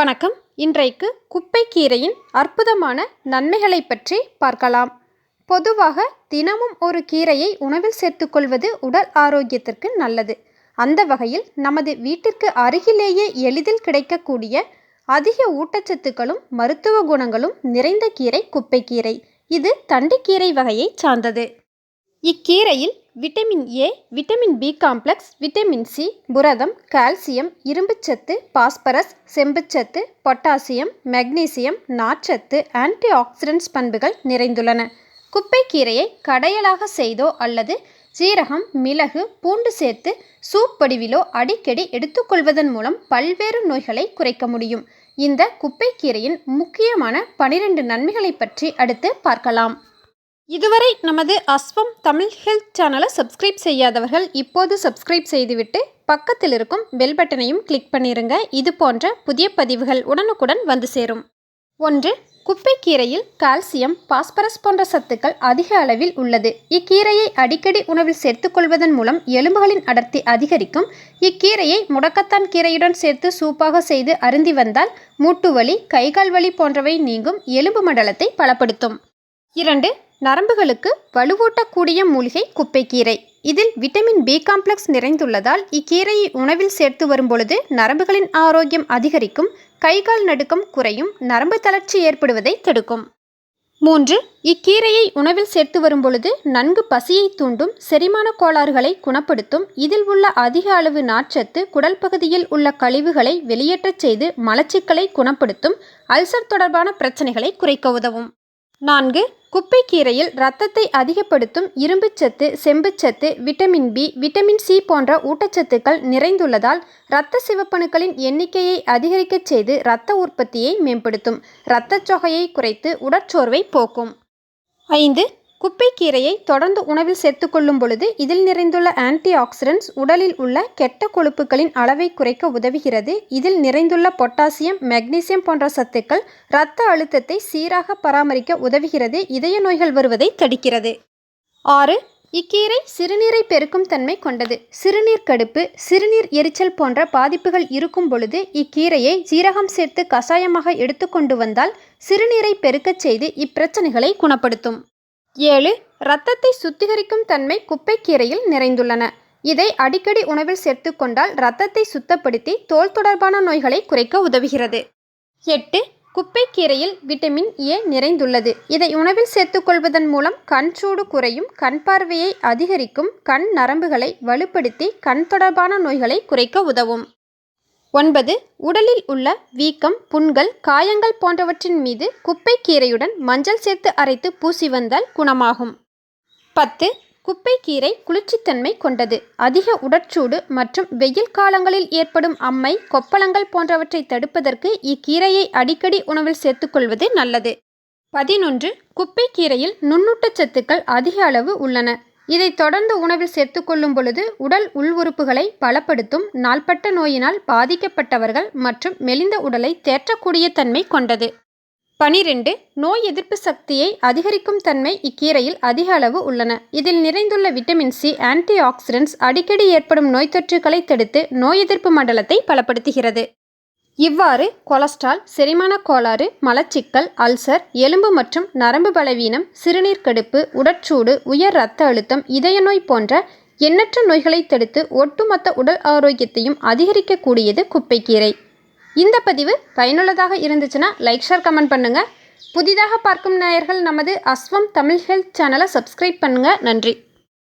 வணக்கம். இன்றைக்கு குப்பைக்கீரையின் அற்புதமான நன்மைகளை பற்றி பார்க்கலாம். பொதுவாக தினமும் ஒரு கீரையை உணவில் சேர்த்துக்கொள்வது உடல் ஆரோக்கியத்திற்கு நல்லது. அந்த வகையில் நமது வீட்டிற்கு அருகிலேயே எளிதில் கிடைக்கக்கூடிய அதிக ஊட்டச்சத்துக்களும் மருத்துவ குணங்களும் நிறைந்த கீரை குப்பைக்கீரை. இது தண்டுக்கீரை வகையைச் சார்ந்தது. இக்கீரையில் vitamin A vitamin B complex vitamin C புரதம் கால்சியம் இரும்புச்சத்து பாஸ்பரஸ் செம்புச்சத்து பொட்டாசியம் மெக்னீசியம் நார்ச்சத்து ஆன்டி ஆக்சிடென்ட்ஸ் பண்புகள் நிறைந்துள்ளன. குப்பைக்கீரையை கடையலாக செய்தோ அல்லது சீரகம் மிளகு பூண்டு சேர்த்து சூப் வடிவிலோ அடிக்கடி எடுத்துக்கொள்வதன் மூலம் பல்வேறு நோய்களை குறைக்க முடியும். இந்த குப்பைக்கீரையின் முக்கியமான பனிரெண்டு நன்மைகளை பற்றி அடுத்து பார்க்கலாம். இதுவரை நமது அஸ்வம் தமிழ் ஹெல்த் சேனலை சப்ஸ்கிரைப் செய்யாதவர்கள் இப்போது சப்ஸ்கிரைப் செய்துவிட்டு பக்கத்தில் இருக்கும் பெல் பட்டனையும் கிளிக் பண்ணிருங்க. இது போன்ற புதிய பதிவுகள் உடனுக்குடன் வந்து சேரும். ஒன்று குப்பைக்கீரையில் கால்சியம் பாஸ்பரஸ் போன்ற சத்துக்கள் அதிக அளவில் உள்ளது. இக்கீரையை அடிக்கடி உணவில் சேர்த்துக்கொள்வதன் மூலம் எலும்புகளின் அடர்த்தி அதிகரிக்கும். இக்கீரையை முடக்கத்தான் கீரையுடன் சேர்த்து சூப்பாக செய்து அருந்தி வந்தால் மூட்டு வலி கைகால் வலி போன்றவை நீங்கும் எலும்பு மண்டலத்தை பலப்படுத்தும். இரண்டு நரம்புகளுக்கு வலுவூட்டக்கூடிய மூலிகை குப்பைக்கீரை. இதில் விட்டமின் பி காம்ப்ளெக்ஸ் நிறைந்துள்ளதால் இக்கீரையை உணவில் சேர்த்து வரும்பொழுது நரம்புகளின் ஆரோக்கியம் அதிகரிக்கும் கைகால் நடுக்கம் குறையும் நரம்பு தளர்ச்சி ஏற்படுவதை தடுக்கும் மூன்று இக்கீரையை உணவில் சேர்த்து வரும்பொழுது நன்கு பசியை தூண்டும் செரிமான கோளாறுகளை குணப்படுத்தும் இதில் உள்ள அதிக அளவு நார்ச்சத்து குடல் பகுதியில் உள்ள கழிவுகளை வெளியேற்றச் செய்து மலச்சிக்கலை குணப்படுத்தும் அல்சர் தொடர்பான பிரச்சனைகளை குறைக்க உதவும். நான்கு குப்பைக்கீரையில் இரத்தத்தை அதிகப்படுத்தும் இரும்புச்சத்து செம்புச்சத்து விட்டமின் பி விட்டமின் சி போன்ற ஊட்டச்சத்துக்கள் நிறைந்துள்ளதால் இரத்த சிவப்பணுக்களின் எண்ணிக்கையை அதிகரிக்கச் செய்து இரத்த உற்பத்தியை மேம்படுத்தும். இரத்தச் சொகையை குறைத்து உடற்சோர்வை போக்கும். ஐந்து குப்பைக்கீரையை தொடர்ந்து உணவில் சேர்த்துக்கொள்ளும் பொழுது இதில் நிறைந்துள்ள ஆன்டி ஆக்சிடென்ட்ஸ் உடலில் உள்ள கெட்ட கொழுப்புகளின் அளவை குறைக்க உதவுகிறது. இதில் நிறைந்துள்ள பொட்டாசியம் மெக்னீசியம் போன்ற சத்துக்கள் இரத்த அழுத்தத்தை சீராக பராமரிக்க உதவுகிறது. இதய நோய்கள் வருவதை தடுக்கிறது. ஆறு இக்கீரை சிறுநீரை பெருக்கும் தன்மை கொண்டது. சிறுநீர் கடுப்பு சிறுநீர் எரிச்சல் போன்ற பாதிப்புகள் இருக்கும் பொழுது இக்கீரையை ஜீரகம் சேர்த்து கஷாயமாக எடுத்துக்கொண்டு வந்தால் சிறுநீரை பெருக்கச் செய்து இப்பிரச்சனைகளை குணப்படுத்தும். ஏழு இரத்தத்தை சுத்திகரிக்கும் தன்மை குப்பைக்கீரையில் நிறைந்துள்ளன. இதை அடிக்கடி உணவில் சேர்த்துக்கொண்டால் இரத்தத்தை சுத்தப்படுத்தி தோல் தொடர்பான நோய்களை குறைக்க உதவுகிறது. எட்டு குப்பைக்கீரையில் விட்டமின் ஏ நிறைந்துள்ளது. இதை உணவில் சேர்த்துக்கொள்வதன் மூலம் கண் சூடு குறையும் கண் பார்வையை அதிகரிக்கும் கண் நரம்புகளை வலுப்படுத்தி கண் தொடர்பான நோய்களை குறைக்க உதவும். ஒன்பது உடலில் உள்ள வீக்கம் புண்கள் காயங்கள் போன்றவற்றின் மீது குப்பைக்கீரையுடன் மஞ்சள் சேர்த்து அரைத்து பூசி வந்தால் குணமாகும். பத்து குப்பைக்கீரை குளிர்ச்சித்தன்மை கொண்டது. அதிக உடற்சூடு மற்றும் வெயில் காலங்களில் ஏற்படும் அம்மை கொப்பளங்கள் போன்றவற்றை தடுப்பதற்கு இக்கீரையை அடிக்கடி உணவில் சேர்த்துக்கொள்வது நல்லது. பதினொன்று குப்பைக்கீரையில் நுண்ணூட்டச்சத்துக்கள் அதிக அளவு உள்ளன. இதை தொடர்ந்து உணவில் சேர்த்துக்கொள்ளும் பொழுது உடல் உள் உறுப்புகளை பலப்படுத்தும் நாள்பட்ட நோயினால் பாதிக்கப்பட்டவர்கள் மற்றும் மெலிந்த உடலை தேற்றக்கூடிய தன்மை கொண்டது. பனிரெண்டு. நோய் எதிர்ப்பு சக்தியை அதிகரிக்கும் தன்மை இக்கீரையில் அதிக அளவு உள்ளன. இதில் நிறைந்துள்ள விட்டமின் சி ஆன்டி ஆக்சிடென்ட்ஸ் அடிக்கடி ஏற்படும் நோய் தொற்றுகளை தடுத்து நோய் எதிர்ப்பு மண்டலத்தை பலப்படுத்துகிறது. இவ்வாறு கொலஸ்ட்ரால் செரிமான கோளாறு மலச்சிக்கல் அல்சர் எலும்பு மற்றும் நரம்பு பலவீனம் சிறுநீர் கடுப்பு உடற்சூடு உயர் இரத்த அழுத்தம் இதய நோய் போன்ற எண்ணற்ற நோய்களை தடுத்து ஒட்டுமொத்த உடல் ஆரோக்கியத்தையும் அதிகரிக்கக்கூடியது குப்பைக்கீரை. இந்த பதிவு பயனுள்ளதாக இருந்துச்சுன்னா லைக் ஷேர் கமெண்ட் பண்ணுங்கள் புதிதாக பார்க்கும் நேயர்கள் நமது அஸ்வம் தமிழ் ஹெல்த் சேனலை சப்ஸ்கிரைப் பண்ணுங்கள் நன்றி.